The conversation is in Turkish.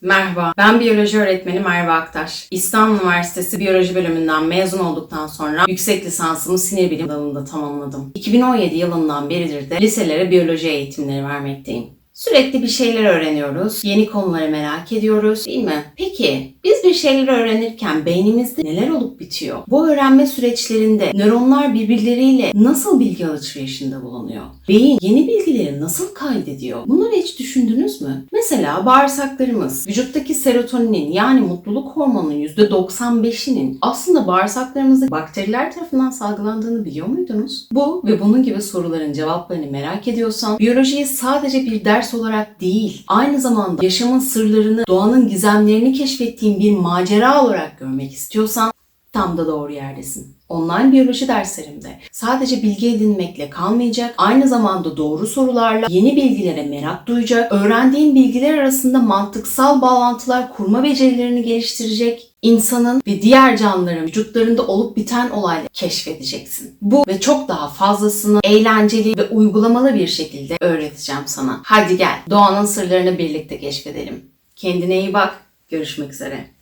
Merhaba, ben biyoloji öğretmeni Merve Aktaş. İstanbul Üniversitesi Biyoloji bölümünden mezun olduktan sonra yüksek lisansımı sinir bilim dalında tamamladım. 2017 yılından beridir de liselere biyoloji eğitimleri vermekteyim. Sürekli bir şeyler öğreniyoruz, yeni konuları merak ediyoruz değil mi? Peki biz bir şeyler öğrenirken beynimizde neler olup bitiyor? Bu öğrenme süreçlerinde nöronlar birbirleriyle nasıl bilgi alışverişinde bulunuyor? Beyin yeni bilgileri nasıl kaydediyor? Bunları hiç düşündünüz mü? Mesela bağırsaklarımız vücuttaki serotoninin yani mutluluk hormonunun %95'inin aslında bağırsaklarımızda bakteriler tarafından salgılandığını biliyor muydunuz? Bu ve bunun gibi soruların cevaplarını merak ediyorsan biyolojiyi sadece bir ders olarak değil aynı zamanda yaşamın sırlarını, doğanın gizemlerini keşfettiğin bir macera olarak görmek istiyorsan tam da doğru yerdesin. Online biyoloji derslerimde sadece bilgi edinmekle kalmayacak, aynı zamanda doğru sorularla yeni bilgilere merak duyacak, öğrendiğin bilgiler arasında mantıksal bağlantılar kurma becerilerini geliştirecek, insanın ve diğer canlıların vücutlarında olup biten olayları keşfedeceksin. Bu ve çok daha fazlasını eğlenceli ve uygulamalı bir şekilde öğreteceğim sana. Hadi gel, doğanın sırlarını birlikte keşfedelim. Kendine iyi bak, görüşmek üzere.